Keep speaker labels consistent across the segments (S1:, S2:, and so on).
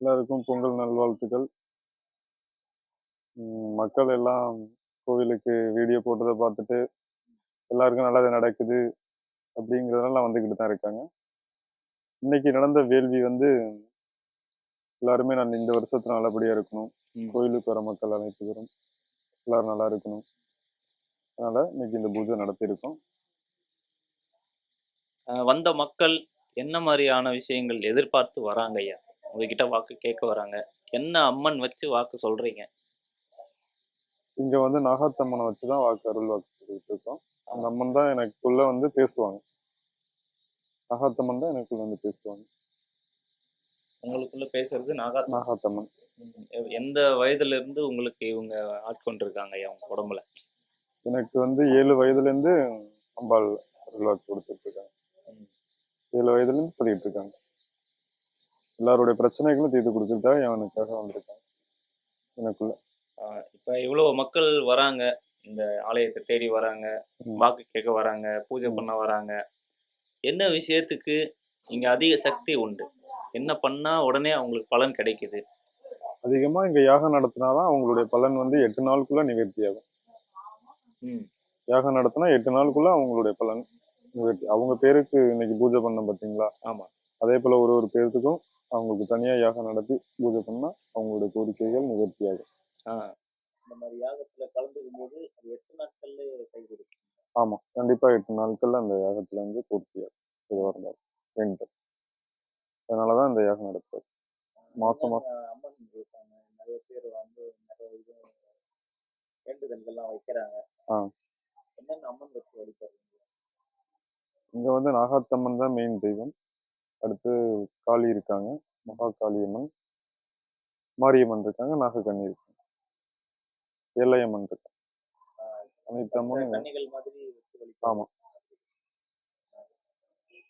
S1: எல்லாருக்கும் பொங்கல் நல்வாழ்த்துக்கள். மக்கள் எல்லாம் கோவிலுக்கு வீடியோ போட்டதை பார்த்துட்டு எல்லாருக்கும் நல்லது நடக்குது அப்படிங்கிறதெல்லாம் வந்துக்கிட்டு தான் இருக்காங்க. இன்னைக்கு நடந்த வேள்வி வந்து எல்லாருமே நான் இந்த வருஷத்துல நல்லபடியா இருக்கணும். கோயிலுக்கு வர மக்கள் அனைத்து பேரும் எல்லாரும் நல்லா இருக்கணும். அதனால இன்னைக்கு இந்த பூஜை நடத்தியிருக்கோம்.
S2: வந்த மக்கள் என்ன மாதிரியான விஷயங்கள் எதிர்பார்த்து வராங்க ஐயா உங்ககிட்ட வாக்கு கேட்க வராங்க. என்ன அம்மன் வச்சு வாக்கு சொல்றீங்க?
S1: இங்க வந்து நாகாத்தம்மனை வச்சுதான் வாக்கு அருள் வாக்கு சொல்லிட்டு இருக்கோம். அந்த அம்மன் தான் எனக்குள்ள வந்து பேசுவாங்க. நாகாத்தம்மன் தான் எனக்குள்ள வந்து பேசுவாங்க.
S2: உங்களுக்குள்ள பேசுறது நாகா
S1: நாகாத்தம்மன்
S2: எந்த வயதுல இருந்து உங்களுக்கு இவங்க ஆட்கொண்டிருக்காங்க உங்க உடம்புல?
S1: எனக்கு வந்து ஏழு வயதுல இருந்து அம்பாள் அருள் வாக்கு கொடுத்துட்டு இருக்காங்க. ஏழு வயதுல இருந்து சொல்லிட்டு இருக்காங்க. எல்லாருடைய பிரச்சனைகளும் தீர்த்து கொடுக்கறதுக்காக எனக்காக வந்திருக்காங்க எனக்குள்ள.
S2: இப்ப இவ்வளவு மக்கள் வராங்க. இந்த ஆலயத்தை தேடி வராங்க. வாக்கு கேட்க வராங்க. பூஜை பண்ண வராங்க. என்ன விஷயத்துக்கு இங்க அதிக சக்தி உண்டு? என்ன பண்ணா உடனே அவங்களுக்கு பலன் கிடைக்குது?
S1: அதிகமா இங்க யாகம் நடத்தினாதான் அவங்களுடைய பலன் வந்து எட்டு நாளுக்குள்ள நிவர்த்தி ஆகும்
S2: ம்.
S1: யாகம் நடத்தினா எட்டு நாளுக்குள்ள அவங்களுடைய பலன் நிவர்த்தி. அவங்க பேருக்கு இன்னைக்கு பூஜை பண்ண பாத்தீங்களா?
S2: ஆமா.
S1: அதே போல ஒரு ஒரு பேர்த்துக்கும் அவங்களுக்கு தனியா யாகம் நடத்தி பூஜை பண்ணா அவங்களுடைய கோரிக்கைகள் நிவர்த்தி ஆகும்
S2: ஆஹ் இந்த மாதிரி யாகத்துல கலந்துக்கும் போது அது எட்டு நாட்கள்ல கை கொடுக்கும்.
S1: ஆமா கண்டிப்பா எட்டு நாட்கள்ல அந்த யாகத்துல வந்து பூர்த்தி ஆகும் இது இருந்தாலும் வேண்டும் அதனாலதான் இந்த யாகம் நடத்துறது மாசம் மாசம்
S2: என்னென்ன அம்மன் இருக்காங்க? நிறைய பேர் வந்து நிறைய இது வேண்டுதல்கள்லாம் வைக்கிறாங்க.
S1: ஆ.
S2: என்னென்ன அம்மன் வச்சு வழிபடுறீங்க
S1: இங்க வந்து நாகாத்தம்மன் தான் மெயின் தெய்வம். அடுத்து காளி இருக்காங்க. மகா காளியம்மன் மாரியம்மன் இருக்காங்க நாகக்கண்ணி இருக்காங்க. ஏழையம்மன் இருக்காங்க. அனைத்து அம்மனும்
S2: கன்னிகள் மாதிரி வச்சு
S1: ஆமா.
S2: வழிபடுறீங்க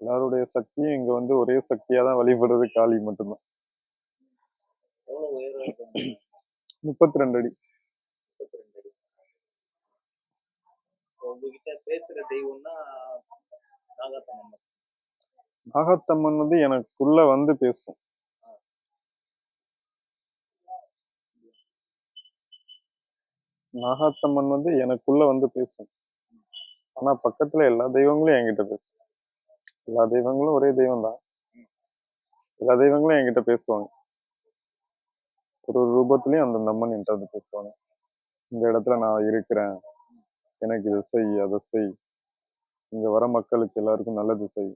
S1: எல்லாருடைய சக்தியும் இங்க வந்து ஒரே சக்தியா தான் வழிபடுறது காளி மட்டும்தான். முப்பத்தி ரெண்டு அடி.
S2: உங்ககிட்ட பேசுற தெய்வம்னா நாகாத்தம்மன்
S1: நாகாத்தம்மன் வந்து எனக்குள்ள வந்து பேசும். நாகாத்தம்மன் வந்து எனக்குள்ள வந்து பேசும். ஆனா பக்கத்துல எல்லா தெய்வங்களும் என்கிட்ட பேசும். எல்லா தெய்வங்களும் ஒரே தெய்வம் தான் எல்லா தெய்வங்களும் என்கிட்ட பேசுவாங்க. ஒரு ஒரு ரூபத்திலயும் அந்த அம்மன் என்கிட்ட வந்து பேசுவாங்க. இந்த இடத்துல நான் இருக்கிறேன். எனக்கு இதை செய் அதை செய். இங்க வர மக்களுக்கு எல்லாருக்கும் நல்லது செய்.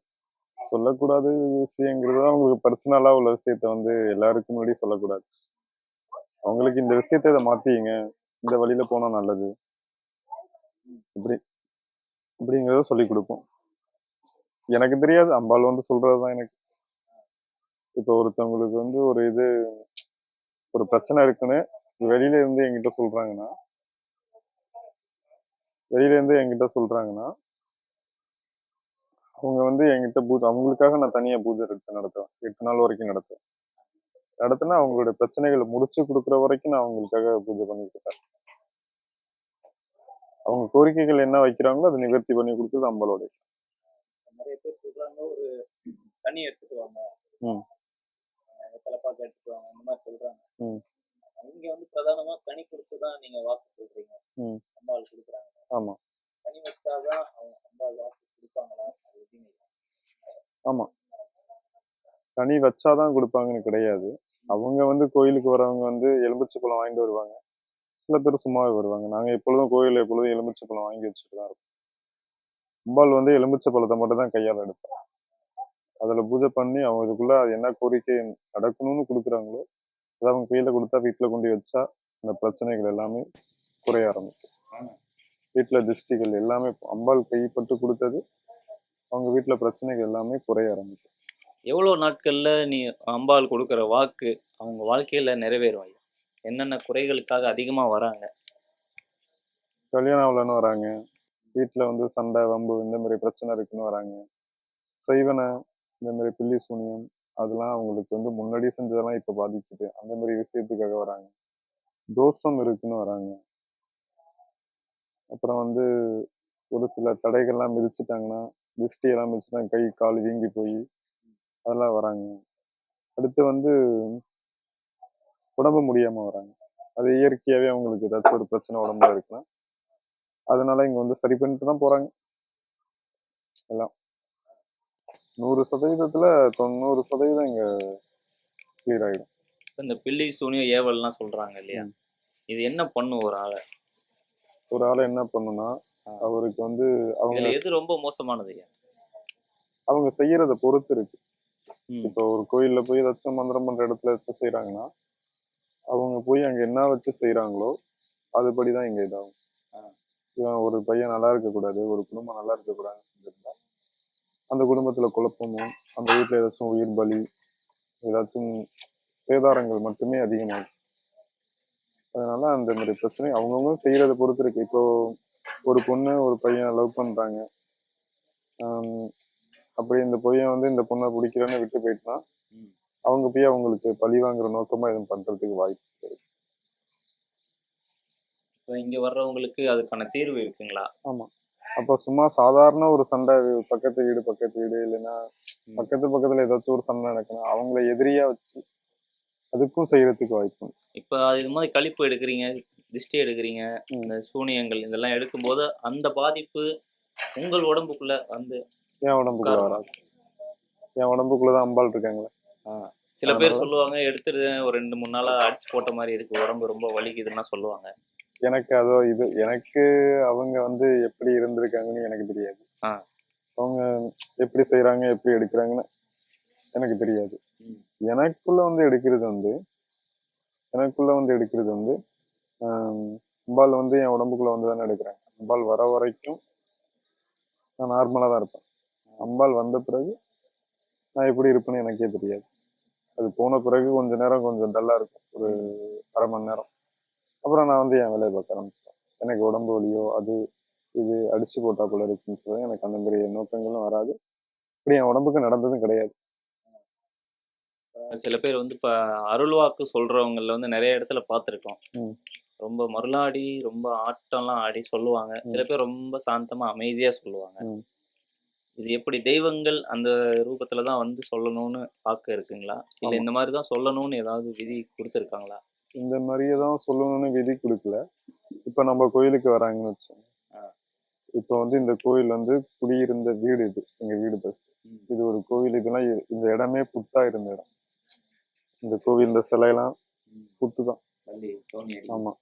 S1: சொல்லக்கூடாத விஷயங்கிறது அவங்களுக்கு பர்சனலா உள்ள விஷயத்த வந்து எல்லாருக்கும் முன்னாடி சொல்லக்கூடாது. அவங்களுக்கு இந்த விஷயத்த இதை மாத்திங்க. இந்த வழியில போனா நல்லது. இப்படி இப்படிங்கிறத சொல்லி கொடுப்போம். எனக்கு தெரியாது. அம்பாள் வந்து சொல்றதுதான் எனக்கு. இப்போ ஒருத்தவங்களுக்கு வந்து ஒரு இது ஒரு பிரச்சனை இருக்குன்னு வெளியில இருந்து என்கிட்ட சொல்றாங்கன்னா வெளியில இருந்து என்கிட்ட சொல்றாங்கன்னா அவங்க வந்து என்கிட்ட பூஜை அவங்களுக்காக நான் தனியா பூஜை எடுத்து நடத்துவேன். எட்டு நாள் வரைக்கும் நடத்துவேன். நடத்தினா அவங்களுடைய பிரச்சனைகளை முடிச்சு கொடுக்குற வரைக்கும் நான் அவங்களுக்காக பூஜை பண்ணிட்டு இருக்கேன். அவங்க கோரிக்கைகள் என்ன வைக்கிறாங்களோ அதை நிவர்த்தி பண்ணி கொடுத்தது அம்பாலோட.
S2: நிறைய பேர் சொல்றாங்க ஒரு தண்ணி எடுத்துட்டு வாங்க. தலைப்பாக்கு எடுத்துட்டு வாங்க இந்த மாதிரி சொல்றாங்க.
S1: ம்.
S2: இங்க வந்து பிரதானமா கனி கொடுத்து தான் நீங்க வாக்கு சொல்றீங்க.
S1: ம்.
S2: அம்பாள் கொடுக்குறாங்க.
S1: ஆமா.
S2: கனி வச்சாதான் அவங்க அம்பாள் வாக்கு கொடுப்பாங்களா?
S1: ஆமா. கனி வச்சாதான் கொடுப்பாங்கன்னு கிடையாது. அவங்க வந்து கோயிலுக்கு வரவங்க வந்து எலுமிச்சை பழம் வாங்கிட்டு வருவாங்க. சில பேர் சும்மாவே வருவாங்க. நாங்க எப்பொழுதும் கோயில்ல எப்பொழுதும் எலுமிச்சை பழம் வாங்கி வச்சுட்டு தான் இருப்போம். அம்பாள் வந்து எலுமிச்சை பழத்தை மட்டும் தான் கையால எடுப்போம் அதுல பூஜை பண்ணி அவங்க இதுக்குள்ள அது என்ன கோரிக்கை நடக்கணும்னு கொடுக்குறாங்களோ அதை அவங்க கையில கொடுத்தா வீட்டில் கொண்டு போய் வச்சா அந்த பிரச்சனைகள் எல்லாமே குறைய ஆரம்பிக்கும். வீட்டில் திருஷ்டிகள் எல்லாமே அம்பாள் கைப்பட்டு கொடுத்தது. அவங்க வீட்டுல பிரச்சனைகள் எல்லாமே குறைய ஆரம்பிக்கும்
S2: எவ்வளவு நாட்கள்ல நீ அம்பாள் கொடுக்குற வாக்கு அவங்க வாழ்க்கையில நிறைவேறும் ஐயா என்னென்ன குறைகளுக்காக அதிகமா வராங்க?
S1: கல்யாணம் ஆகலன்னு வராங்க. வீட்டுல வந்து சண்டை வம்பு இந்த மாதிரி பிரச்சனை இருக்குன்னு வராங்க. செய்வனை இந்த மாதிரி பில்லி சூனியம் அதெல்லாம் அவங்களுக்கு வந்து முன்னாடி செஞ்சதெல்லாம் இப்ப பாதிக்குது. அந்த மாதிரி விஷயத்துக்காக வராங்க. தோஷம் இருக்குன்னு வராங்க. அப்புறம் வந்து ஒரு சில தடைகள்லாம் மிதிச்சிட்டாங்கன்னா திருஷ்டி எல்லாம் மிதிச்சுட்டாங்க கை கால் வீங்கி போய் அதெல்லாம் வராங்க. அடுத்து வந்து உடம்பு முடியாம வராங்க. அது இயற்கையாவே அவங்களுக்கு ஏதாச்சும் ஒரு பிரச்சனை உடம்புல இருக்கலாம் அதனால இங்க வந்து சரி பண்ணிட்டு தான் போறாங்க. எல்லாம் நூறு சதவீதத்துல தொண்ணூறு சதவீதம் இங்க கிளியர் ஆயிடும்.
S2: இந்த பில்லி சூனியம் ஏவல்லாம் சொல்றாங்க இல்லையா? இது என்ன பண்ணும் ஒரு ஆளை?
S1: ஒரு ஆளை என்ன பண்ணுனா அவருக்கு வந்து அவங்க
S2: எது ரொம்ப மோசமானது
S1: அவங்க செய்யறத பொறுத்து இருக்கு. இப்போ ஒரு கோயில்ல போய் ஏதாச்சும் மந்திரம் பண்ற இடத்துல வச்சு செய்யறாங்கன்னா அவங்க போய் அங்க என்ன வச்சு செய்யறாங்களோ அதுபடிதான் இங்க இதாகும். இவன் ஒரு பையன் நல்லா இருக்க கூடாது ஒரு குடும்பம் நல்லா இருக்க கூடாதுன்னு செஞ்சிருந்தா அந்த குடும்பத்துல குழப்பமும் அந்த வீட்டுல ஏதாச்சும் உயிர் பலி ஏதாச்சும் சேதாரங்கள் மட்டுமே அதிகமாகும். அதனால அந்த மாதிரி பிரச்சனை அவங்கவுங்க செய்யறத பொறுத்து இருக்கு. இப்போ ஒரு பொண்ணு ஒரு பையன் லவ் பண்றாங்க ஆம், அப்படி இந்த பையன் வந்து இந்த பொண்ணை பிடிக்கிறேன்னு விட்டு போயிட்டுனா. அவங்க போய் அவங்களுக்கு பழி வாங்குற நோக்கமா எதுவும் பண்றதுக்கு வாய்ப்பு இருக்கு
S2: இங்க வர்றவங்களுக்கு அதுக்கான தீர்வு இருக்குங்களா
S1: அப்போ சும்மா சாதாரண ஒரு சண்டை பக்கத்து வீடு பக்கத்து வீடு இல்லைன்னா. பக்கத்து பக்கத்துல ஏதாச்சும் ஒரு சண்டை நடக்கணும் அவங்கள எதிரியா வச்சு அதுக்கும் செய்யறதுக்கு வாய்ப்பு.
S2: இப்ப இது மாதிரி கழிப்பு எடுக்கிறீங்க திஷ்டி எடுக்கிறீங்க. இந்த சூனியங்கள் இதெல்லாம் எடுக்கும்போது அந்த பாதிப்பு உங்கள் உடம்புக்குள்ள வந்து
S1: என் உடம்புக்குள்ள என் உடம்புக்குள்ளதான் அம்பாள் இருக்காங்களே.
S2: சில பேர் சொல்லுவாங்க எடுத்துட்டு ஒரு ரெண்டு மூணு நாளா அடிச்சு போட்ட மாதிரி இருக்கு. உடம்பு ரொம்ப வலிக்குதுன்னா சொல்லுவாங்க.
S1: எனக்கு அதோ இது எனக்கு அவங்க வந்து எப்படி இருந்திருக்காங்கன்னு எனக்கு தெரியாது. அவங்க எப்படி செய்யறாங்க எப்படி எடுக்கிறாங்கன்னு எனக்கு தெரியாது. எனக்குள்ள வந்து எடுக்கிறது வந்து எனக்குள்ள வந்து எடுக்கிறது வந்து ஆம், அம்பாள் வந்து என் உடம்புக்குள்ள வந்து தானே எடுக்கிறாங்க அம்பாள் வர வரைக்கும் நான் நார்மலா தான் இருப்பேன். அம்பாள் வந்த பிறகு நான் எப்படி இருப்பேன்னு எனக்கே தெரியாது. அது போன பிறகு கொஞ்ச நேரம் கொஞ்சம் டல்லா இருக்கும். ஒரு அரை மணி நேரம். அப்புறம் நான் வந்து என் வேலையை பார்க்க ஆரம்பிச்சிட்டேன். எனக்கு உடம்பு வலியோ அது இது அடிச்சு போட்டா போல இருக்குன்னு சொல்லி எனக்கு அந்த மாதிரி நோக்கங்களும் வராது. இப்படி என் உடம்புக்கு நடந்ததும் கிடையாது.
S2: சில பேர் வந்து இப்ப அருள்வாக்கு சொல்றவங்கல வந்து நிறைய இடத்துல பார்த்திருக்கோம். ரொம்ப மருளாடி ரொம்ப ஆட்டம்லாம் ஆடி சொல்லுவாங்க சில பேர் ரொம்ப சாந்தமா அமைதியா சொல்லுவாங்க. இது எப்படி தெய்வங்கள் அந்த ரூபத்துல தான் வந்து சொல்லணும்னு பார்க்க இருக்குங்களா இல்ல. இந்த மாதிரி தான் சொல்லணும்னு ஏதாவது விதி கொடுத்துருக்காங்களா
S1: இந்த மாதிரியே தான் சொல்லணும்னு விதி கொடுக்கல இப்ப நம்ம கோயிலுக்கு வராங்கன்னு வச்சோம். இப்ப வந்து இந்த கோயில் வந்து குடியிருந்த வீடு இது எங்க வீடு பஸ்
S2: ம்.
S1: இது ஒரு கோவில் இதெல்லாம் இந்த இடமே புத்தா இருந்த இடம் இந்த கோவில் இந்த சிலையெல்லாம். புத்து தான்
S2: வள்ளி, தோணி
S1: ஆமா.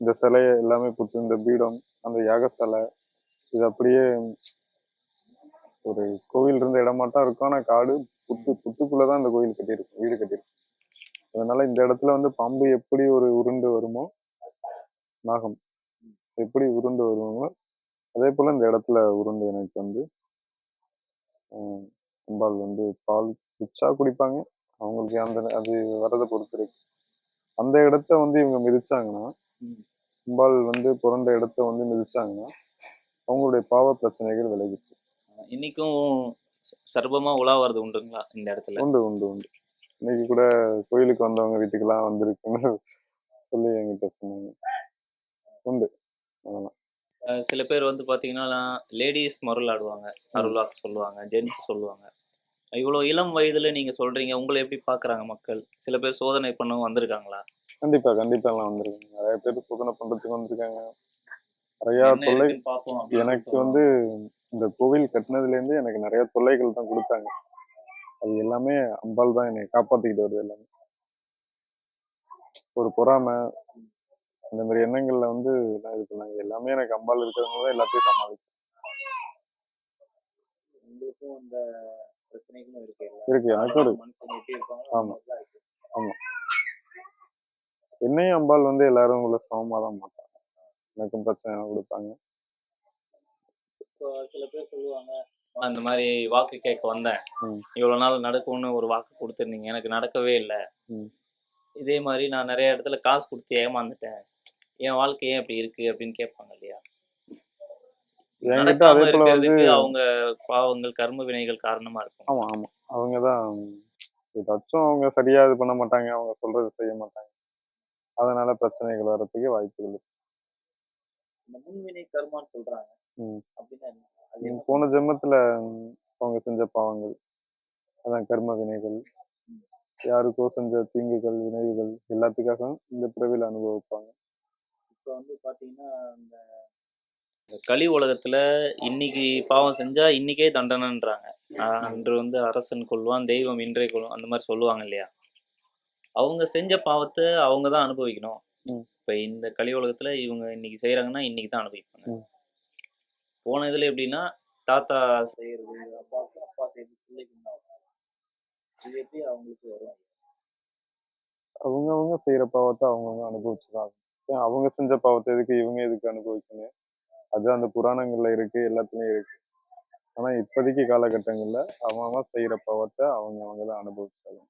S1: இந்த சிலையை எல்லாமே புத்து இந்த பீடம் அந்த யாக சிலை இது அப்படியே ஒரு கோவில் இருந்த இடமாட்டம் இருக்கும். ஆனா காடு புத்து புத்துக்குள்ளதான் இந்த கோயில் கட்டியிருக்கும் வீடு கட்டியிருக்கும் அதனால இந்த இடத்துல வந்து பாம்பு எப்படி ஒரு உருண்டு வருமோ நாகம் எப்படி உருண்டு வருவாங்களோ அதே போல இந்த இடத்துல உருண்டு எனக்கு வந்து அம்பாள் வந்து பால் குச்சா குடிப்பாங்க. அவங்களுக்கு அந்த அது வரதை பொறுத்து இருக்கு. அந்த இடத்த வந்து இவங்க மிதிச்சாங்கன்னா. அம்பாள் வந்து பிறந்த இடத்த வந்து மிதிச்சாங்கன்னா அவங்களுடைய பாவ பிரச்சனைகள் விலகிச்சு
S2: இன்னைக்கும் சர்வமா உலாவறது உண்டுங்களா இந்த இடத்துல?
S1: உண்டு உண்டு உண்டு. இன்னைக்கு கூட கோயிலுக்கு வந்தவங்க வீட்டுக்கெல்லாம் வந்திருக்குன்னு சொல்லி என்கிட்ட சொன்னாங்க. உண்டு அதெல்லாம்
S2: சில பேர் வந்து பாத்தீங்கன்னா லேடிஸ் மருள் ஆடுவாங்க அருள்வாக்கு சொல்லுவாங்க ஜென்ஸ் சொல்லுவாங்க. இவ்வளவு இளம் வயதுல நீங்க சொல்றீங்க உங்களை எப்படி பாக்குறாங்க மக்கள்? சில பேர் சோதனை பண்ணவும் வந்திருக்காங்களா?
S1: கண்டிப்பா கண்டிப்பா எல்லாம் வந்திருக்காங்க. நிறைய பேர் சோதனை பண்றதுக்கு வந்திருக்காங்க. நிறைய தொல்லை எனக்கு வந்து இந்த கோவில் கட்டினதுல இருந்து எனக்கு நிறைய தொல்லைகள் தான் கொடுத்தாங்க. அது எல்லாமே அம்பாள் தான் என்னை காப்பாத்திக்கிட்டு வருது எல்லாமே. ஒரு பொறாமை இந்த மாதிரி எண்ணங்கள்ல வந்து எல்லாம் இது பண்ணாங்க எல்லாமே எனக்கு அம்பாள் இருக்கிறதுனால தான் எல்லாத்தையும் சமாளிக்கும்
S2: அந்த இருக்கு
S1: எனக்கும் இருக்கு
S2: இருப்பாங்களோ
S1: ஆமா.
S2: அந்த மாதிரி தான் இருக்கு.
S1: என்னையும் அம்பாள் வந்து எல்லாரும் உள்ள சமமா தான் மாட்டாங்க எனக்கும் பிரச்சனை கொடுப்பாங்க.
S2: சில பேர் சொல்லுவாங்க "நான் இந்த மாதிரி வாக்கு கேட்க வந்தேன். இவ்வளவு நாள் நடக்கும்னு ஒரு வாக்கு கொடுத்துருந்தீங்க எனக்கு நடக்கவே இல்லை. இதே மாதிரி நான் நிறைய இடத்துல காசு கொடுத்து ஏமாந்துட்டேன். என் வாழ்க்கை ஏன் இப்படி இருக்கு அப்படின்னு கேட்பாங்க இல்லையா? நடக்காம இருக்கிறதுக்கு அவங்க பாவங்கள் கர்ம வினைகள் காரணமா இருக்கும்.
S1: ஆமா ஆமா. அவங்க தான் ஏதாச்சும் அவங்க சரியா இது பண்ண மாட்டாங்க அவங்க சொல்றது செய்ய மாட்டாங்க. அதனால பிரச்சனைகள் வர்றதுக்கு வாய்ப்புகள்
S2: இந்த முன்வினை கர்மான்னு சொல்றாங்க. அப்படின்னா?
S1: போன ஜென்மத்துல அவங்க செஞ்ச பாவங்கள். அதான் கர்ம வினைகள். யாருக்கோ செஞ்ச தீங்குகள் வினைவுகள் எல்லாத்துக்காகவும் இந்த பிறவியில் அனுபவிப்பாங்க.
S2: இப்போ வந்து பாத்தீங்கன்னா இந்த இந்த கலி உலகத்துல இன்னைக்கு பாவம் செஞ்சா இன்னைக்கே தண்டனைன்றாங்க. அன்று வந்து அரசன் கொள்வான் தெய்வம் இன்றே கொள்வான் அந்த மாதிரி சொல்லுவாங்க இல்லையா? அவங்க செஞ்ச பாவத்தை அவங்க தான் அனுபவிக்கணும். இப்ப இந்த கலி உலகத்துல இவங்க இன்னைக்கு செய்யறாங்கன்னா இன்னைக்கு தான் அனுபவிப்பாங்க. போன இதுல எப்படின்னா தாத்தா செய்யறது அப்பாவுக்கு அப்பா செய்யறது பிள்ளைக்கு. இது எப்படி அவங்களுக்கு வரும்?
S1: அவங்கவங்க செய்யற பாவத்தை அவங்கவுங்க அனுபவிச்சுதான் அவங்க செஞ்ச பாவத்தை எதுக்கு இவங்க எதுக்கு அனுபவிக்கணும்? அது அந்த புராணங்கள்ல இருக்கு எல்லாத்துலயும் இருக்கு. ஆனா இப்போதைக்கு காலகட்டங்கள்ல அவன் செய்யற பாவத்தை அவங்க அவங்க தான் அனுபவிச்சாங்க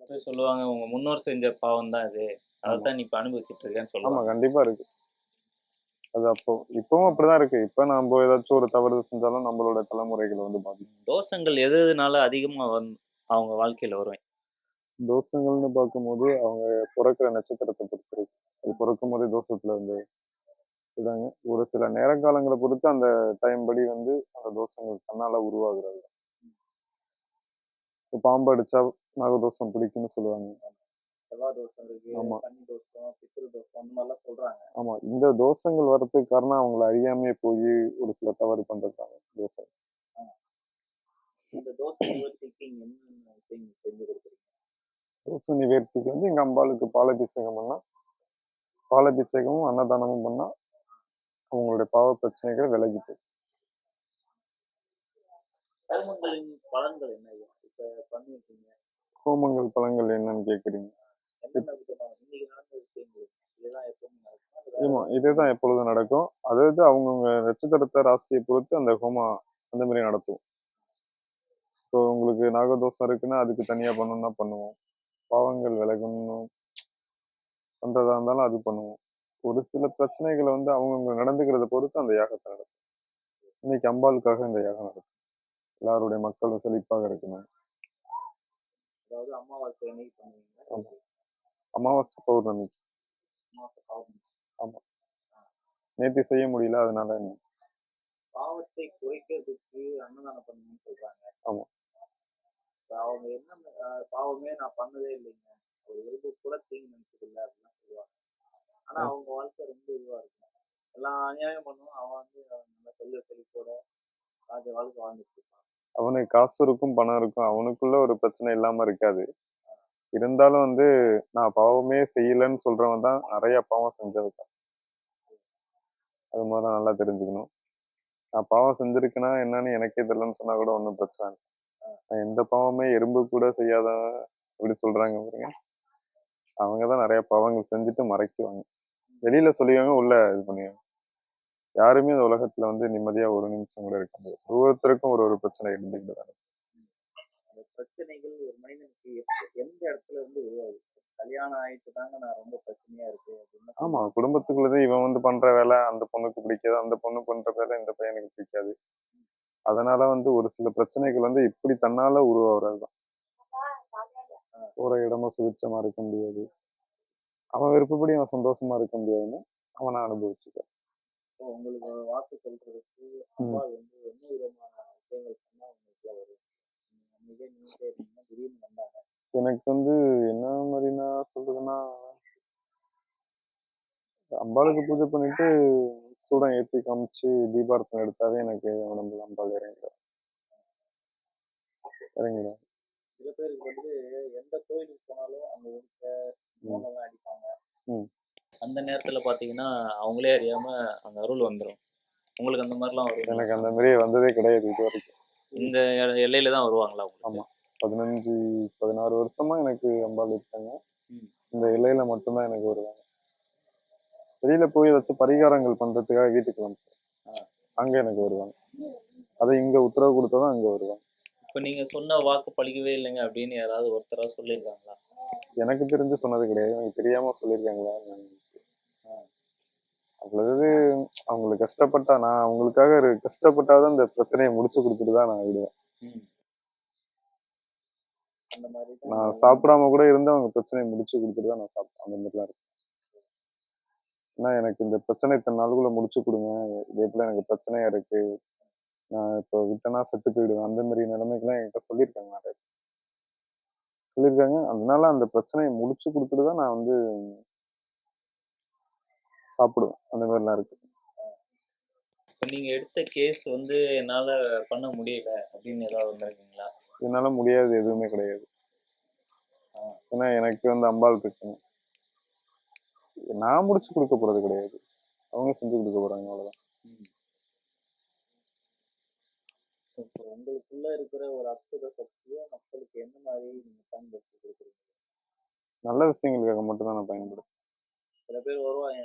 S2: பேர் சொல்லுவாங்க. உங்க முன்னோர் செஞ்ச பாவம் தான் இது அதைத்தான் நீ இப்ப அனுபவிச்சுட்டு இருக்கேன்னு
S1: ஆமா
S2: சொல்லுவாங்க
S1: கண்டிப்பா இருக்கு. அது அப்போ இப்பவும் அப்படிதான் இருக்கு. இப்ப நம்ம ஏதாச்சும் ஒரு தவறு செஞ்சாலும் நம்மளோட தலைமுறைகளை வந்து பாதிக்கும்.
S2: தோஷங்கள் எது எதுனால அதிகமா வந்து அவங்க வாழ்க்கையில வரும்?
S1: தோஷங்கள்னு பார்க்கும்போது அவங்க பிறக்கிற நட்சத்திரத்தை பொறுத்து இருக்கு. அது பிறக்கும் போதே தோஷத்துல வந்து இதாங்க. ஒரு சில நேரங்காலங்களை பொறுத்து அந்த டைம் படி வந்து அந்த தோஷங்கள் தன்னால உருவாகுறது. இப்போ பாம்பு அடிச்சா நாகதோஷம் பிடிக்கும்னு சொல்லுவாங்க. ஆமா. ஆமா. இந்த தோஷங்கள் வர்றதுக்கு காரணம் அவங்கள அறியாமையே போய் ஒரு சில தவறு பண்றதுதாங்க தோஷம்.
S2: இந்த தோஷ நிவர்த்திக்கு
S1: வந்து எங்க அம்பாளுக்கு பாலாபிஷேகம் பண்ணா பாலாபிஷேகமும் அன்னதானமும் பண்ணா அவங்களுடைய பாவ பிரச்சனைகள் விலகி போகும்.
S2: பலன்கள் என்ன? இப்ப
S1: ஹோமங்கள் பலன்கள் என்னன்னு கேக்குறீங்க
S2: என்னென்ன விதமான இன்னைக்கு நடந்த விஷயங்கள். இதெல்லாம் எப்பவுமே நடக்கும்? அது
S1: ஆமா இதுதான் எப்பொழுதும் நடக்கும். அதாவது அவங்கவுங்க நட்சத்திரத்தை ராசியை பொறுத்து அந்த ஹோமம் அந்த மாதிரி நடத்துவோம் இப்போ உங்களுக்கு நாகதோஷம் இருக்குன்னா அதுக்கு தனியா பண்ணணும்னா பண்ணுவோம். பாவங்கள் விலகணும். பண்றதா இருந்தாலும் அது பண்ணுவோம். ஒரு சில பிரச்சனைகளை வந்து அவங்கவுங்க நடந்துக்கிறத பொறுத்து அந்த யாகத்தை நடத்தும். இன்னைக்கு அம்பாளுக்காக இந்த யாகம் நடக்கும். எல்லாருடைய மக்களும் செழிப்பாக இருக்கணும்.
S2: அதாவது அமாவாசை அன்னைக்கு பண்ணுவீங்க?
S1: ஆமா. அமாவாசை பௌர்ணமி.
S2: பாவம்
S1: நேத்தி செய்ய முடியல அதனால என்ன?
S2: பாவத்தை குறைக்கிறதுக்கு அன்னதானம் பண்ணுங்கன்னு சொல்றாங்க.
S1: ஆமா.
S2: அவங்க என்ன பாவமே நான் பண்ணதே இல்லைங்க. ஒரு விருது கூட தீங்கு நினைச்சதில்லை அப்படிலாம் சொல்லுவாங்க. ஆனா. அவங்க வாழ்க்கை ரொம்ப இதுவா இருக்கும். எல்லாம் அநியாயம் பண்ணுவோம் அவன் வந்து நல்ல செல்வ செழிப்போட ராஜ வாழ்க்கை வாழ்ந்துட்டு இருப்பான்.
S1: அவனுக்கு காசு இருக்கும் பணம் இருக்கும். அவனுக்குள்ள ஒரு பிரச்சனை இல்லாம இருக்காது. இருந்தாலும் வந்து நான் பாவமே செய்யலைன்னு சொல்றவன் தான் நிறைய பாவம் செஞ்சிருக்கான் அது மாதிரி நல்லா தெரிஞ்சுக்கணும். நான் பாவம் செஞ்சிருக்கேன்னா என்னன்னு எனக்கே தெரியலன்னு சொன்னா கூட ஒன்றும் பிரச்சனை இல்லை. நான் எந்த பாவமே எறும்பு கூட செய்யாதவன் அப்படி சொல்றாங்க பாருங்க. அவங்க தான் நிறைய பாவங்கள் செஞ்சுட்டு மறைக்குவாங்க. வெளியில சொல்லுவாங்க உள்ள இது பண்ணுவாங்க யாருமே இந்த உலகத்துல வந்து நிம்மதியா ஒரு நிமிஷம் கூட இருக்க முடியாது. ஒவ்வொருத்தருக்கும் ஒரு ஒரு பிரச்சனை.
S2: அந்த பிரச்சனைகள் ஒரு மனிதனுக்கு எந்த இடத்துல இருந்து உருவாகுது? கல்யாணம் ஆயிட்டு தாங்க நான் ரொம்ப பிரச்சனையா இருக்கு அப்படின்னு
S1: ஆமா குடும்பத்துக்குள்ளதே இவன் வந்து பண்ற வேலை அந்த பொண்ணுக்கு பிடிக்காது அந்த பொண்ணு பண்ற வேலை இந்த பையனுக்கு பிடிக்காது. அதனால வந்து ஒரு சில பிரச்சனைகள் வந்து இப்படி தன்னால உருவாகிறது தான் போற இடமும் சுபிச்சமா இருக்க முடியாது. அவன் விருப்பப்படி அவன் சந்தோஷமா இருக்க முடியாதுன்னு அவனை அனுபவிச்சுக்க
S2: இப்போ உங்களுக்கு வாக்கு சொல்றதுக்கு அம்பாள் வந்து என்ன விதமான விஷயங்கள் சொன்னா உங்களுக்கு வரும்? நீங்க இருந்தீங்கன்னா திடீர்னு வந்தாங்க.
S1: எனக்கு வந்து என்ன மாதிரினா சொல்றதுன்னா அம்பாளுக்கு பூஜை பண்ணிட்டு சூடம் ஏத்தி காமிச்சு தீபார்த்தனை எடுத்தாவே எனக்கு உடம்புல அம்பாள் இறங்கிடும் இறங்கிடும்.
S2: சில பேருக்கு வந்து எந்த கோயிலுக்கு போனாலும் அங்க இருக்க அடிப்பாங்க. அந்த நேரத்துல பாத்தீங்கன்னா அவங்களே அறியாம அந்த அருள் வந்துரும். உங்களுக்கு அந்த மாதிரிலாம் வரும்?
S1: எனக்கு அந்த மாதிரி வந்ததே கிடையாது இது வரைக்கும்.
S2: இந்த எல்லையில தான் வருவாங்களா உங்களுக்கு?
S1: ஆமா. பதினஞ்சு பதினாறு வருஷமா எனக்கு அம்பாள் இருக்காங்க.
S2: ம்.
S1: இந்த இலையில மட்டும்தான் எனக்கு வருவாங்க. வெளியில போய் வச்சு பரிகாரங்கள் பண்றதுக்காக வீட்டுக்கு வந்து அங்க எனக்கு வருவாங்க. அதை இங்க உத்தரவு கொடுத்தாதான் அங்க வருவாங்க.
S2: இப்ப நீங்க சொன்ன வாக்கு பழிக்கவே இல்லைங்க அப்படின்னு யாராவது ஒருத்தரா சொல்லியிருக்காங்களா?
S1: எனக்கு தெரிஞ்சு சொன்னது கிடையாது. எனக்கு தெரியாம சொல்லியிருக்காங்களா அவ்வளவு அவங்களுக்கு கஷ்டப்பட்டா நான் அவங்களுக்காக கஷ்டப்பட்டாதான் இந்த பிரச்சனையை முடிச்சு கொடுத்துட்டு தான் நான் விடுவேன்
S2: அந்த மாதிரி
S1: நான் சாப்பிடாம கூட இருந்து அவங்க பிரச்சனையை முடிச்சு கொடுத்துட்டு தான் நான் சாப்பிட்டேன். அந்த மாதிரிலாம் இருக்கு. ஏன்னா எனக்கு இந்த பிரச்சனை இத்தனை நாளுக்குள்ள முடிச்சு கொடுங்க. இதே போல எனக்கு பிரச்சனையா இருக்கு. நான் இப்போ விட்டனா செத்து போயிடுவேன். அந்த மாதிரி நிலைமைக்கெல்லாம் என்கிட்ட சொல்லியிருக்காங்க நிறைய. சொல்லியிருக்காங்க. அதனால அந்த பிரச்சனையை முடிச்சு கொடுத்துட்டு தான் நான் வந்து சாப்பிடுவேன். அந்த மாதிரிலாம் இருக்கு.
S3: இப்போ நீங்க எடுத்த கேஸ் வந்து என்னால பண்ண முடியல அப்படின்னு ஏதாவது வந்திருக்கீங்களா?
S1: என்னால முடியாது எதுவுமே கிடையாது. ஏன்னா எனக்கு வந்து அம்பாள் பிரச்சனை. நான் முடிச்சு கொடுக்க போறது கிடையாது. அவங்க செஞ்சு கொடுக்க போறாங்க அவ்வளவுதான்.
S3: இப்போ உங்களுக்குள்ள இருக்கிற ஒரு அற்புத சக்தியை மக்களுக்கு என்ன மாதிரி நீங்க பயன்படுத்தி கொடுக்குறீங்க?
S1: நல்ல விஷயங்களுக்காக மட்டும் தான் நான் பயன்படுத்துறேன்.
S3: சில பேர் வருவாங்க.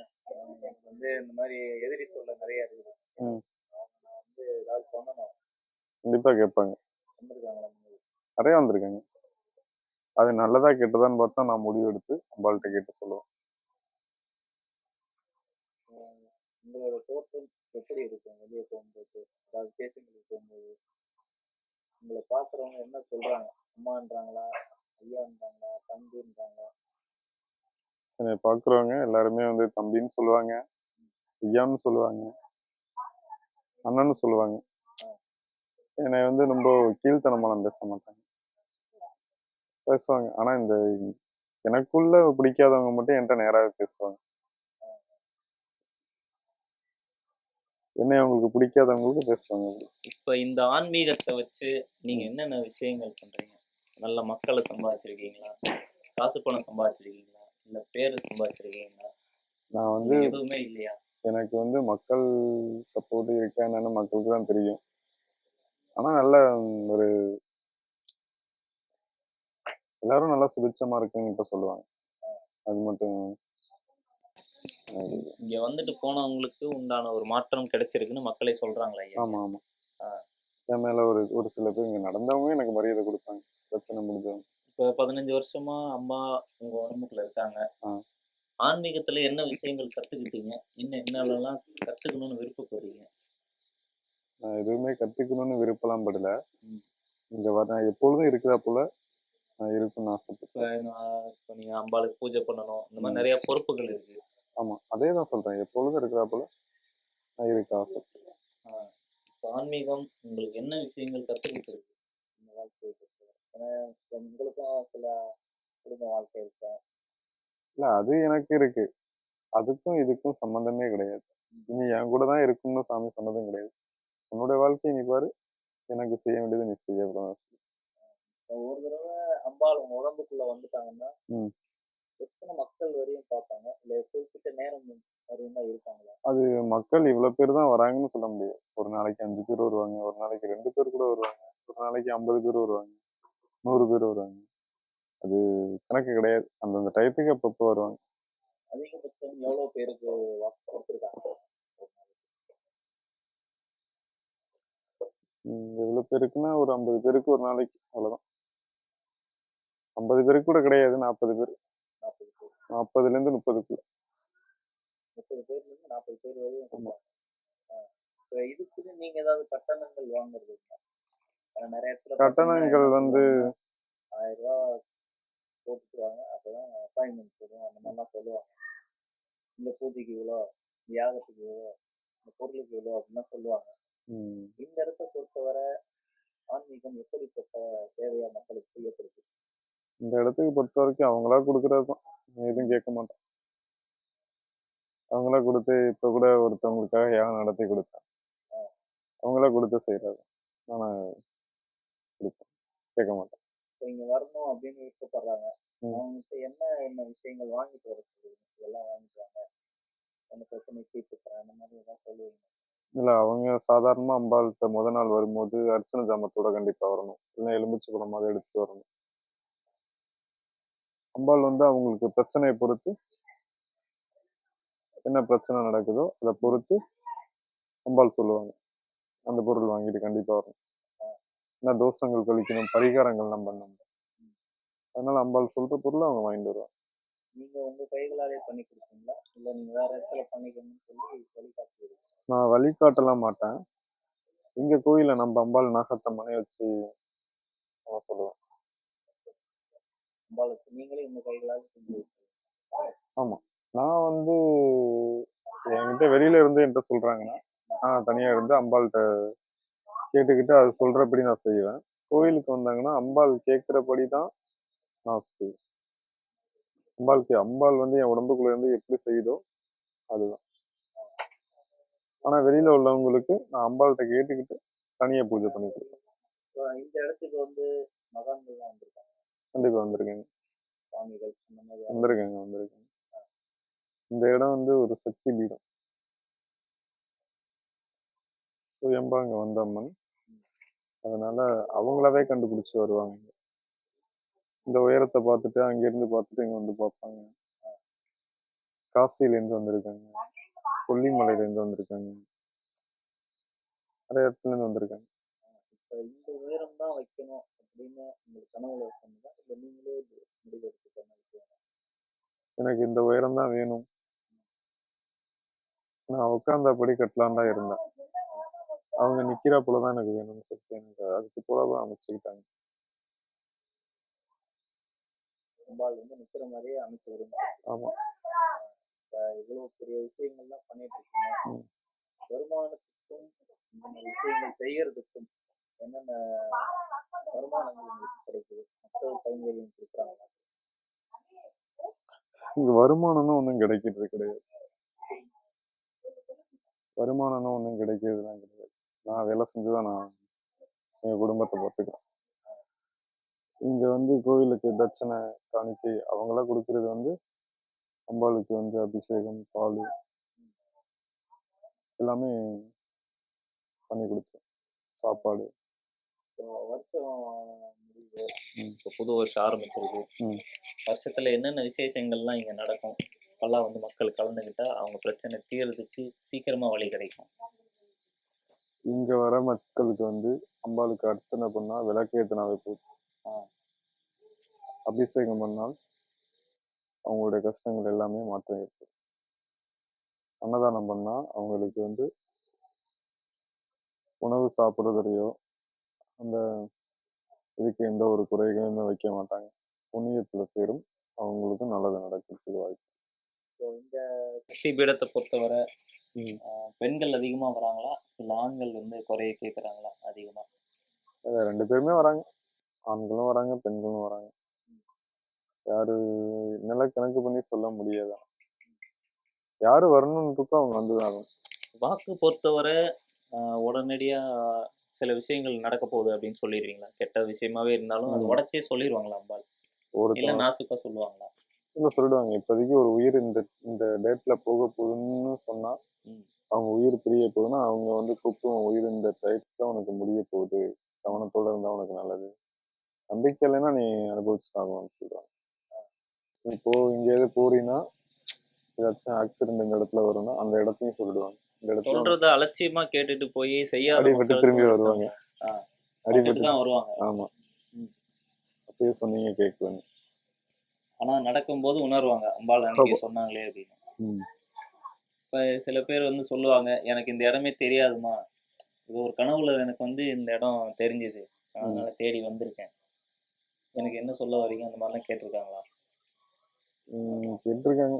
S3: எனக்கு வந்து இந்த மாதிரி எதிரி தொல்லை நிறைய இருக்குது.
S1: ம்.
S3: நான் வந்து ஏதாவது பண்ணணும்.
S1: கண்டிப்பா கேட்பாங்க.
S3: வந்திருக்காங்களா முன்னாடி?
S1: நிறைய வந்திருக்காங்க. அது நல்லதா கெட்டதான்னு பார்த்தா நான் முடிவு எடுத்து அம்பாள்கிட்ட கேட்டு சொல்லுவேன்.
S3: உங்களோட தோற்றம் எப்படி இருக்கும்? வெளியே போகும்போது அதாவது பேசுங்களுக்கு போகும்போது? உங்களை பாக்குறவங்க என்ன சொல்றாங்க? அம்மான்றாங்களா? ஐயான்றாங்களா? தம்பின்றாங்களா?
S1: என்னை பார்க்குறவங்க எல்லாருமே வந்து தம்பின்னு சொல்லுவாங்க ஐயான்னு சொல்லுவாங்க அண்ணன்னு சொல்லுவாங்க. என்னை வந்து ரொம்ப கீழ்த்தனமானம் பேச மாட்டாங்க. பேசுவாங்க. ஆனா இந்த எனக்குள்ள பிடிக்காதவங்க மட்டும் என்கிட்ட நேராக பேசுவாங்க. என்னை அவங்களுக்கு பிடிக்காதவங்களுக்கு பேசுவாங்க.
S3: இப்போ இந்த ஆன்மீகத்தை வச்சு நீங்க என்னென்ன விஷயங்கள் பண்றீங்க? நல்ல மக்களை சம்பாதிச்சிருக்கீங்களா? காசு பணம் சம்பாதிச்சிருக்கீங்களா? இல்ல பேரு சம்பாதிச்சிருக்கீங்களா?
S1: நான் வந்து
S3: எதுவுமே இல்லையா?
S1: எனக்கு வந்து மக்கள் சப்போர்ட் இருக்கா என்னன்னு மக்களுக்கு தான் தெரியும். ஆனா நல்ல ஒரு எல்லாரும் நல்லா சுபிட்சமா இருக்குன்னு இப்ப சொல்லுவாங்க. அது மட்டும்
S3: இங்க வந்துட்டு போனவங்களுக்கு உண்டான ஒரு மாற்றம் கிடைச்சிருக்குன்னு மக்களே சொல்றாங்களா
S1: ஆமா ஆமா. என் மேல ஒரு ஒரு சில பேர் இங்க நடந்தவங்க எனக்கு மரியாதை கொடுப்பாங்க. பிரச்சனை முடிஞ்சவங்க.
S3: இப்போ பதினஞ்சு வருஷமா அம்மா உங்க உடம்புக்குள்ள இருக்காங்க. ஆன்மீகத்துல என்ன விஷயங்கள் கத்துக்கிட்டீங்க? இன்னும் என்னெல்லாம் கத்துக்கணும்னு விருப்பப்படுறீங்க?
S1: நான் எதுவுமே கத்துக்கணும்னு விருப்பம்லாம் படல. இங்க வர எப்பொழுதும் இருக்கிறா போல நான் இருக்குன்னு ஆசைப்பட்டேன்.
S3: இப்போ நீங்க அம்பாளுக்கு பூஜை பண்ணணும். இந்த மாதிரி. நிறைய பொறுப்புகள் இருக்கு.
S1: ஆமா அதே தான் சொல்றேன். எப்பொழுதும் இருக்கிறா போல நான் இருக்க
S3: இப்போ ஆன்மீகம் உங்களுக்கு என்ன விஷயங்கள் கற்றுக் கொடுத்துருக்கு? இந்த வாழ்க்கையை ஏன்னா உங்களுக்கும் சில குடும்ப வாழ்க்கை இருக்கா?
S1: இல்ல அது எனக்கு இருக்கு. அதுக்கும் இதுக்கும் சம்மந்தமே கிடையாது. இனி என் கூட தான் இருக்கும்னு சாமி சொன்னதும் கிடையாது. உன்னோட வாழ்க்கையை நீ பாரு எனக்கு செய்ய வேண்டியது நீ செய்ய
S3: ஒரு தடவை அம்பாள் உடம்புக்குள்ள வந்துட்டாங்கன்னா
S1: ம்.
S3: எத்தனை மக்கள் வரையும் பார்ப்பாங்க? இல்லை குறிப்பிட்ட நேரம் வரையும் தான் இருப்பாங்களா?
S1: அது மக்கள் இவ்வளவு பேர் தான் வராங்கன்னு சொல்ல முடியாது. ஒரு நாளைக்கு அஞ்சு பேர் வருவாங்க ஒரு நாளைக்கு ரெண்டு பேர் கூட வருவாங்க ஒரு நாளைக்கு ஐம்பது பேர் வருவாங்க நூறு பேர் வருவாங்க. அது கணக்கு கிடையாது. அந்தந்த டயத்துக்கு அப்பப்போ வருவாங்க.
S3: அதிகபட்சம் எவ்வளோ பேருக்கு வாக்கு கொடுத்துருக்காங்க?
S1: ம், எவ்வளவு பேருக்குன்னா ஒரு ஐம்பது பேருக்கு ஒரு நாளைக்கு அவ்வளவுதான். ஐம்பது பேருக்கு கூட கிடையாது நாற்பது பேர். நாற்பதுல இருந்து முப்பதுக்குள்ள.
S3: முப்பது பேர்லேருந்து நாற்பது பேர் வரையும் இதுக்குன்னு நீங்க ஏதாவது கட்டணங்கள் வாங்குறது நிறைய இடத்துல
S1: கட்டணங்கள் வந்து
S3: ஆயிரம் ரூபா போட்டுக்குவாங்க. அப்பதான் அப்பாயின்மெண்ட் வரும் அந்த மாதிரிலாம் சொல்லுவாங்க. இந்த பூஜைக்கு இவ்வளோ யாகத்துக்கு இவ்வளோ இந்த பொருளுக்கு இவ்வளோ அப்படின்லாம் சொல்லுவாங்க. இந்த இடத்த பொறுத்தவரை ஆன்மீகம் எப்படிப்பட்ட சேவையா மக்களுக்கு செய்யப்படுது?
S1: இந்த இடத்துக்கு பொறுத்த வரைக்கும் அவங்களா கொடுக்கறது தான். எதுவும் கேட்க மாட்டோம் அவங்களா கொடுத்து இப்ப கூட ஒருத்தவங்களுக்காக யாகம் நடத்தி கொடுத்தேன். அவங்களா கொடுத்து செய்யறது ஆனா கொடுப்பேன். கேட்க மாட்டேன்.
S3: இங்க வரணும் அப்படின்னு விருப்பப்படுறாங்க. அவங்ககிட்ட என்ன என்ன விஷயங்கள் வாங்கிட்டு வர சொல்லுவீங்க இதெல்லாம் அந்த பிரச்சனை தீர்த்துக்கிறேன்? அந்த மாதிரி எல்லாம் சொல்லுவீங்க
S1: இல்ல அவங்க சாதாரணமா அம்பாள்கிட்ட முத நாள் வரும்போது அர்ச்சனை ஜாமத்தோட கண்டிப்பா வரணும். இல்லைன்னா எலுமிச்சை பழம் அதை எடுத்துட்டு வரணும். அம்பாள் வந்து அவங்களுக்கு பிரச்சனையை பொறுத்து என்ன பிரச்சனை நடக்குதோ அதை பொறுத்து அம்பாள் சொல்லுவாங்க. அந்த பொருள் வாங்கிட்டு கண்டிப்பா வரணும் என்ன தோஷங்கள் கழிக்கணும் பரிகாரங்கள்லாம் பண்ணணும். அதனால அம்பாள் சொல்ற பொருளை அவங்க வாங்கிட்டு வருவாங்க.
S3: நீங்க உங்க கைகளாலே பண்ணி கொடுப்பீங்களா? இல்ல நீங்க வேற இடத்துல பண்ணிக்கணும்னு சொல்லி வழிகாட்டுவீங்க
S1: நான் வழிகாட்டலாம் மாட்டேன். இங்க கோயில நம்ம அம்பாள் நாகத்தம்மனே வச்சு சொல்லுவேன்.
S3: அம்பாளுக்கு. நீங்களே உங்க கைகளால் செஞ்சு வைப்பீங்க.
S1: நான் வந்து என்கிட்ட வெளியில இருந்து என்கிட்ட சொல்றாங்கன்னா நான் தனியா இருந்து அம்பாள்கிட்ட கேட்டுக்கிட்டு அது சொல்றபடி நான் செய்வேன். கோயிலுக்கு வந்தாங்கன்னா அம்பாள் கேட்கிறபடி தான் நான் செய்வேன். அம்பாளுக்கு அம்பாள் வந்து என் உடம்புக்குள்ள இருந்து எப்படி செய்யுதோ அதுதான். ஆனா வெளியில உள்ளவங்களுக்கு நான் அம்பாள்கிட்ட கேட்டுக்கிட்டு தனியா பூஜை பண்ணி கொடுப்பேன்.
S2: இந்த இடத்துக்கு வந்து மகான்கள் வந்திருக்காங்க.
S1: கண்டிப்பா வந்திருக்கேங்க.
S2: சுவாமிகள் அந்த மாதிரி
S1: வந்திருக்கேங்க வந்திருக்கேங்க. இந்த இடம் வந்து ஒரு சக்தி பீடம். சுயம்பா அங்க வந்த அம்மன். அதனால அவங்களாவே கண்டுபிடிச்சு வருவாங்க இங்க. இந்த உயரத்தை பார்த்துட்டு அங்கிருந்து பார்த்துட்டு இங்க வந்து பார்ப்பாங்க. காசியில இருந்து வந்திருக்காங்க. கொல்லிமலையில இருந்து வந்திருக்காங்க. நிறைய இடத்துல இருந்து வந்திருக்காங்க
S2: இப்போ இந்த உயரம் தான் வைக்கணும். அப்படின்னு உங்களுக்கு கனவுல சொன்னதா? இல்லை நீங்களே முடிவெடுத்து பண்ண
S1: எனக்கு இந்த உயரம் தான் வேணும். நான் உட்கார்ந்தபடி கட்டலான் தான் இருந்தேன். அவங்க நிக்கிறா போலதான் எனக்கு வேணும்னு சொல்லிட்டு எனக்கு அதுக்கு போலதான் அமைச்சுக்கிட்டாங்க.
S2: அம்பாள் வந்து நிக்கிற மாதிரியே அமைச்சு வருங்க
S1: ஆமா.
S2: இவ்வளவு பெரிய விஷயங்கள்லாம் பண்ணிட்டு இருக்கீங்க. வருமானத்துக்கும் இந்த மாதிரி விஷயங்கள் செய்யறதுக்கும் என்னென்ன வருமானங்கள் கிடைக்குது? மக்கள் கைங்கரியம் கொடுக்குறாங்க.
S1: இங்க வருமானம்னு ஒன்றும் கிடைக்கிறது கிடையாது. வருமானம்னு ஒன்றும் கிடைக்கிறதுலாம் கிடையாது. நான் வேலை செஞ்சுதான் நான் என் குடும்பத்தை பார்த்துக்கிறேன். இங்க வந்து கோவிலுக்கு தட்சணை காணிக்கை அவங்களா கொடுக்கறது வந்து அம்பாளுக்கு வந்து அபிஷேகம் பால் எல்லாமே பண்ணி கொடுத்தோம் சாப்பாடு.
S2: இப்போ வருஷம். இப்போ புது வருஷம் ஆரம்பிச்சிருக்கு. வருஷத்துல என்னென்ன விசேஷங்கள்லாம் இங்க நடக்கும் அப்பெல்லாம் வந்து மக்கள் கலந்துக்கிட்டா அவங்க பிரச்சனை தீர்றதுக்கு சீக்கிரமா வழி கிடைக்கும்
S1: இங்க வர மக்களுக்கு வந்து அம்பாளுக்கு அர்ச்சனை பண்ணா விளக்கேத்தினாவே போதும். அபிஷேகம் பண்ணால் அவங்களுடைய கஷ்டங்கள் எல்லாமே மாற்றம் ஏற்படும் அன்னதானம் பண்ணா அவங்களுக்கு வந்து உணவு சாப்பிடுறதுலையோ அந்த இதுக்கு எந்த ஒரு குறைகளுமே வைக்க மாட்டாங்க. புண்ணியத்துல சேரும். அவங்களுக்கு நல்லது நடக்கிறதுக்கு வாய்ப்பு.
S2: இப்போ இந்த சக்தி பீடத்தை பொறுத்தவரை பெண்கள் அதிகமா வராங்களா? இல்ல ஆண்கள் வந்து குறைய கேக்குறாங்களா அதிகமா?
S1: அஹ் ரெண்டு பேருமே வராங்க. ஆண்களும் வராங்க பெண்களும் வராங்க. யாரு என்னால கணக்கு பண்ணி சொல்ல முடியாது. யாரு வரணும்னு இருக்கோ அவங்க வந்துதான் ஆகணும்.
S2: வாக்கு பொறுத்தவரை ஆஹ், உடனடியா சில விஷயங்கள் நடக்க போகுது அப்படின்னு சொல்லிடுவீங்களா? கெட்ட விஷயமாவே இருந்தாலும் அது. உடச்சே சொல்லிடுவாங்களா அம்பாள்? இல்ல நாசுக்கா சொல்லுவாங்களா?
S1: இல்ல சொல்லிடுவாங்க. இப்போதைக்கு ஒரு உயிர் இந்த இந்த டேட்ல போக போகுதுன்னு சொன்னா. அவங்க உயிர் பிரிய போகுதுன்னா அவங்க வந்து கூப்பிட்டு உயிர் இந்த டயத்துல உனக்கு முடிய போகுது. கவனத்தோட இருந்தா உனக்கு நல்லது. நம்பிக்கை இல்லைன்னா நீ அனுபவிச்சு ஆகணும்னு சொல்றாங்க இப்போ எங்கேயாவது போறீங்கன்னா ஏதாச்சும் ஆக்சிடென்ட் இந்த இடத்துல வரும்னா அந்த இடத்தையும் சொல்லிடுவாங்க.
S2: சொல்றத அலட்சியமா கேட்டுட்டு போய் செய்யாத
S1: திரும்பி வருவாங்க. அடிபட்டு
S2: தான் வருவாங்க.
S1: ஆமா. அப்பயே சொன்னீங்க கேட்கலன்னு
S2: ஆனா நடக்கும்போது உணர்வாங்க. அம்பாள் அன்னைக்கு சொன்னாங்களே அப்படின்னு. இப்ப சில பேர் வந்து சொல்லுவாங்க எனக்கு இந்த இடமே தெரியாதுமா இது ஒரு கனவுல எனக்கு வந்து இந்த இடம் தெரிஞ்சுது. அதனால தேடி வந்திருக்கேன். எனக்கு என்ன சொல்ல வரீங்க அந்த மாதிரிலாம் கேட்டிருக்காங்களா?
S1: கேட்டிருக்காங்க.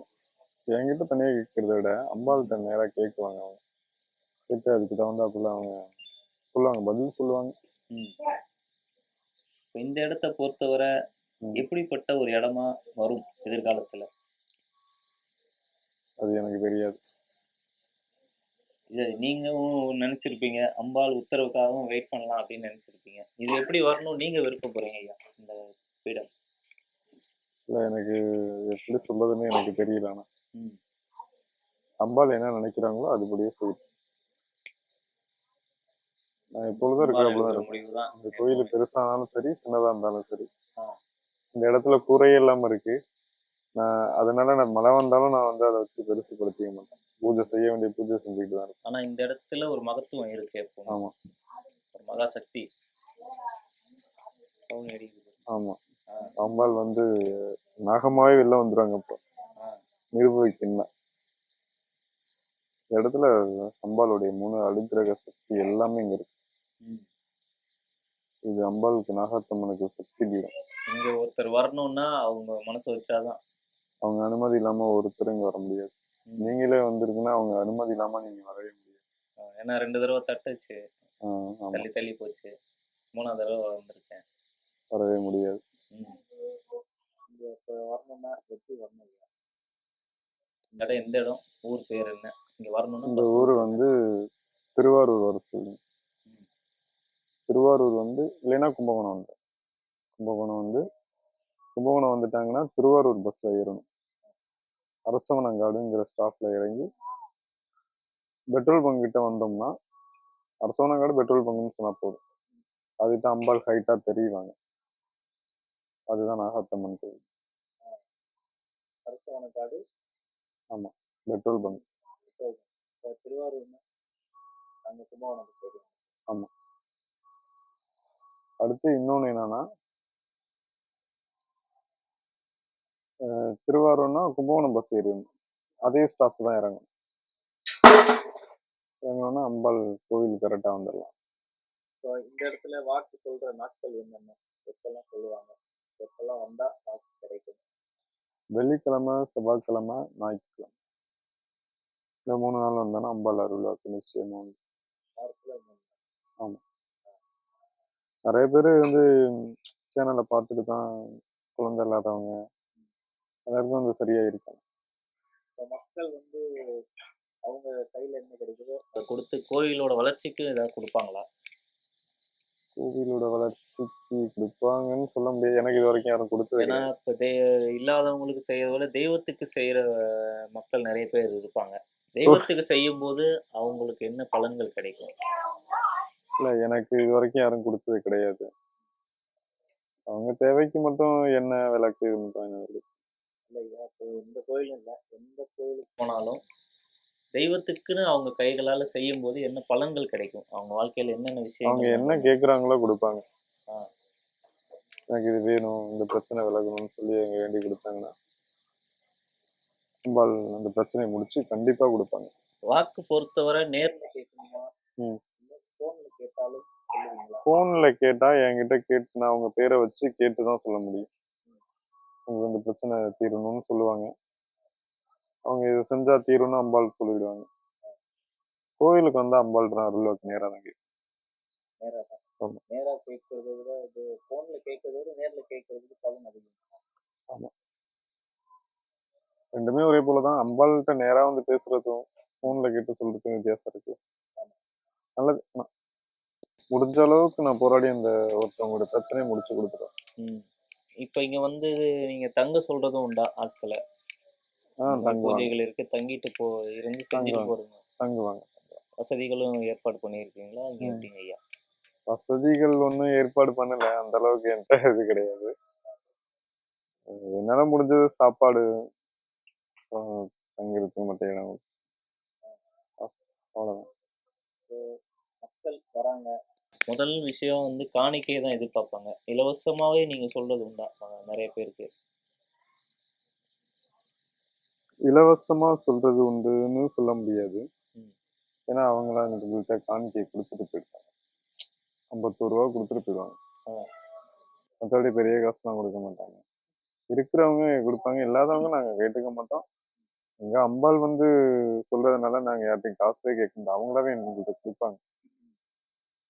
S1: என்கிட்ட தனியா கேட்கறத விட அம்பாள்கிட்ட நேரா கேட்குவாங்க அவங்க. கேட்டு அதுக்கு தகுந்தாப்புல அவங்க சொல்லுவாங்க பதில் சொல்லுவாங்க.
S2: இந்த இடத்த பொறுத்தவரை. எப்படிப்பட்ட ஒரு இடமா வரும் எதிர்காலத்துல?
S1: அது எனக்கு தெரியாது.
S2: இது நீங்களும் நினைச்சிருப்பீங்க அம்பாள் உத்தரவுக்காகவும் வெயிட் பண்ணலாம் அப்படின்னு நினைச்சிருப்பீங்க. இது எப்படி வரணும் நீங்க விருப்பப்படுறீங்க ஐயா இந்த பீடம்?
S1: இல்ல எனக்கு எப்படி சொல்றதுன்னு எனக்கு தெரியல ஆனா.
S2: ம்.
S1: அம்பாள் என்ன நினைக்கிறாங்களோ அதுபடியே செய்யும். நான் எப்பொழுதும் இருக்கிறப்பதான் இருப்பேன் இந்த கோயில் பெருசானாலும் சரி சின்னதா இருந்தாலும் சரி. இந்த இடத்துல கூரையே இல்லாம இருக்கு. நான் அதனால நான் மழை வந்தாலும் நான் வந்து அதை வச்சு பெருசுப்படுத்திக்க மாட்டேன். பூஜை செய்ய வேண்டிய பூஜை செஞ்சுக்கிட்டு தான் இருப்பேன்
S2: ஆனா இந்த இடத்துல ஒரு மகத்துவம் இருக்கு
S1: ஆமா.
S2: ஒரு மகாசக்தி
S1: ஆமா. அம்பாள் வந்து நாகமாவே வெளில வந்துருவாங்க இப்போ.
S2: ஆ.
S1: நிர்வகிக்கணும் இந்த இடத்துல அம்பாளுடைய மூணு அனுக்கிரக சக்தி எல்லாமே இங்க இருக்கு. இது அம்பாளுக்கு நாகாத்தம்மனுக்கு சக்தி பீடம்.
S2: இங்க ஒருத்தர் வரணும்னா அவங்க மனசு வச்சாதான்.
S1: அவங்க அனுமதி இல்லாம ஒருத்தர் இங்க வர முடியாது. நீங்களே வந்திருக்குன்னா அவங்க அனுமதி இல்லாம நீங்க வரவே முடியாது.
S2: ஏன்னா ரெண்டு தடவை தட்டுச்சு. தள்ளி தள்ளி போச்சு. மூணாவது தடவை வந்திருக்கேன்.
S1: வரவே முடியாது.
S3: வரணும்னா எப்படி வரணும்
S2: இந்த இடம் எந்த இடம் ஊர் பேர் என்ன? இங்க வரணும்னா
S1: இந்த ஊர். வந்து திருவாரூர் வர சொல்லுங்க திருவாரூர் வந்து இல்லைன்னா கும்பகோணம் வந்து. கும்பகோணம் வந்து கும்பகோணம் வந்துட்டாங்கன்னா திருவாரூர் பஸ்ல ஏறணும். அரசவனங்காடுங்கிற ஸ்டாப்ல இறங்கி பெட்ரோல் பங்க் கிட்ட வந்தோம்னா அரசவனங்காடு பெட்ரோல் பங்குன்னு சொன்னா போதும். அதுக்கிட்ட அம்பாள் ஹைட்டா தெரியுவாங்க. அதுதான் நாகத்தம்மன் கோயில்.
S3: அரசவனக்காடு
S1: பெட்ரோல் பங்க்
S3: திருவாரூர்னா அங்கே கும்பகோணத்துக்கு போயிடுவோம்.
S1: அடுத்து இன்னொன்று என்னன்னா திருவாரூர்னா கும்பகோணம் பஸ் ஏறணும் அதே ஸ்டாப் தான் இறங்கணும். இறங்கணும்னா அம்பாள் கோவில் கரெக்டாக வந்துடலாம்.
S3: ஸோ இந்த இடத்துல வாக்கு சொல்ற நாட்கள் என்னென்ன? எப்பெல்லாம் சொல்லுவாங்க? எப்பெல்லாம் வந்தா வாக்கு கிடைக்கும்?
S1: வெள்ளிக்கிழமை செவ்வாய்க்கிழமை ஞாயிற்றுக்கிழமை. இந்த மூணு நாள் வந்தோன்னா அம்பாள் அருள் வாக்கு நிச்சயமா உண்டு
S3: ஆமாம்
S1: நிறைய பேர் வந்து சேனலை பார்த்துட்டு தான் குழந்தை இல்லாதவங்க எல்லாருக்கும் வந்து சரியா இருக்கலாம்
S3: இப்போ மக்கள் வந்து அவங்க கையில என்ன கிடைக்குதோ
S2: அதை கொடுத்து கோயிலோட வளர்ச்சிக்கு ஏதாவது கொடுப்பாங்களா?
S1: கோவிலோட வளர்ச்சிக்கு கொடுப்பாங்கன்னு சொல்ல முடியாது. எனக்கு இது வரைக்கும் யாரும் கொடுத்தது
S2: ஏன்னா. இப்ப தெய் இல்லாதவங்களுக்கு செய்யறத விட தெய்வத்துக்கு செய்யற மக்கள் நிறைய பேர் இருப்பாங்க. தெய்வத்துக்கு செய்யும் போது அவங்களுக்கு என்ன பலன்கள் கிடைக்கும்?
S1: இல்ல எனக்கு இது வரைக்கும் யாரும் கொடுத்தது கிடையாது. அவங்க தேவைக்கு மட்டும் என்ன விளக்கு மட்டும் என்ன கொடுத்து-
S3: இப்போ இந்த கோயில் இல்லை. எந்த கோயிலுக்கு
S2: போனாலும் தெய்வத்துக்குன்னு அவங்க கைகளால செய்யும் போது என்ன பலன்கள் கிடைக்கும்? அவங்க வாழ்க்கையில என்னென்ன
S1: அவங்க
S2: விஷயங்கள்
S1: என்ன கேக்குறாங்களோ கொடுப்பாங்க. எனக்கு இது வேணும் இந்த பிரச்சனை விலகணும்னு சொல்லி அவங்க வேண்டி கொடுத்தாங்கன்னா அம்பாள் அந்த பிரச்சனையை முடிச்சு கண்டிப்பா கொடுப்பாங்க.
S2: வாக்கு பொறுத்தவரை நேர்
S3: நேர்ல கேட்கணுமா ஃபோன்ல கேட்டாலும்
S1: போன்ல கேட்டா என்கிட்ட கேட்டு நான் அவங்க பேரை வச்சு கேட்டு தான் சொல்ல முடியும். உங்களுக்கு இந்த பிரச்சனை தீரணும்னு சொல்லுவாங்க. அவங்க இதை செஞ்சா தீரும்னு அம்பாள் சொல்லிடுவாங்க. கோயிலுக்கு வந்தா அம்பாள் தான் அருள்வாக்கு நேரா தான் கேட்கும்.
S3: நேரா
S1: ஆமா.
S3: கேட்கறத விட இது ஃபோன்ல கேட்கறத விட நேர்ல கேட்கறதுக்கு பலன் அதிகம்.
S1: ரெண்டுமே ஒரே போலதான் அம்பாள்கிட்ட நேரா வந்து பேசுறதும் போன்ல கேட்டு சொல்றதுக்கும் வித்தியாசம் இருக்கு. நல்லது. முடிஞ்ச அளவுக்கு நான் போராடி அந்த ஒருத்தவங்களோட பிரச்சனையை முடிச்சு கொடுத்துருவேன்.
S2: இப்ப இங்க வந்து நீங்க தங்க சொல்றதும் உண்டா ஆட்களை
S1: ஆ
S2: இந்த மாதிரி
S1: தங்குவாங்க
S2: பூஜைகள் இருக்கு. தங்கிட்டு போ இருந்து செஞ்சுட்டு. போறீங்க.
S1: தங்குவாங்க.
S2: வசதிகளும் ஏற்பாடு பண்ணியிருக்கீங்களா? இங்க. எப்படிங்க ஐயா?
S1: வசதிகள் ஒன்றும் ஏற்பாடு பண்ணல. அந்த அளவுக்கு என்கிட்ட இது கிடையாது. என்னால முடிஞ்சது சாப்பாடு தங்கிறதுக்கு மற்ற இடம் அவ்வளவுதான்.
S3: மக்கள் வராங்க.
S2: முதல் விஷயம் வந்து காணிக்கையை தான் எதிர்பார்ப்பாங்க. இலவசமாவே நீங்க சொல்றது உண்டா? நிறைய பேருக்கு.
S1: இலவசமா சொல்றது உண்டுன்னு சொல்ல முடியாது. ஏன்னா அவங்களாம் எங்கள்கிட்ட காணிக்கை கொடுத்துட்டு போயிடுவாங்க ஐம்பத்தோரு ரூபா கொடுத்துட்டு போயிடுவாங்க. மற்றபடி பெரிய காசுலாம் கொடுக்க மாட்டாங்க. இருக்கிறவங்க கொடுப்பாங்க இல்லாதவங்க நாங்க கேட்டுக்க மாட்டோம். எங்க அம்பாள் வந்து சொல்றதுனால நாங்க யார்ட்டையும் காசே கேட்க மாட்டோம். அவங்களாவே எங்கள்கிட்ட கொடுப்பாங்க.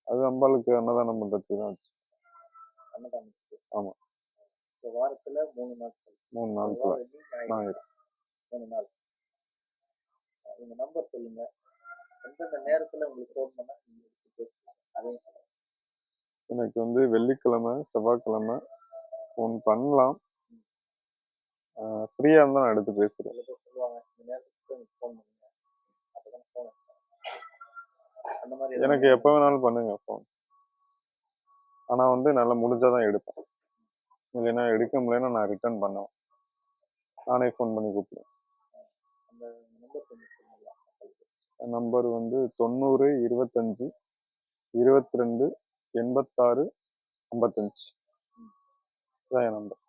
S1: அது அம்பாளுக்கு அன்னதானம் பண்றதுக்கு தான் வச்சு.
S3: அன்னதானத்துக்கு?
S1: ஆமா.
S3: வாரத்துல மூணு நாட்கள்.
S1: மூணு
S3: ஞாயிறு.
S1: ஞாயிறு.
S3: மூணு நாள் அஹ் உங்க நம்பர் சொல்லுங்க. எந்தெந்த நேரத்துல உங்களுக்கு ஃபோன் பண்ணா நீங்க எடுத்து பேசுங்க அதையும் சொல்லுங்க.
S1: எனக்கு வந்து வெள்ளிக்கிழமை செவ்வாய்க்கிழமை ஃபோன் பண்ணலாம். ஃப்ரீயா இருந்தா நான் எடுத்து
S3: பேர் சொல்லுவாங்க இந்த நேரத்துக்கு ஃபோன் பண்ணுங்க. அப்பதான் ஃபோன் அந்த மாதிரி
S1: எனக்கு எப்போ வேணாலும் பண்ணுங்க ஃபோன் ஆனா வந்து நல்லா முடிஞ்சாதான் எடுப்பேன். இல்லைன்னா எடுக்க முடியலன்னா நான் ரிட்டர்ன் பண்ணுவேன். நானே ஃபோன் பண்ணி கூப்பிடுவேன். நம்பர் வந்து தொண்ணூறு இருபத்தஞ்சு இருபத்தி ரெண்டு எண்பத்தாறு ஐம்பத்தஞ்சு. இதான் என் நம்பர்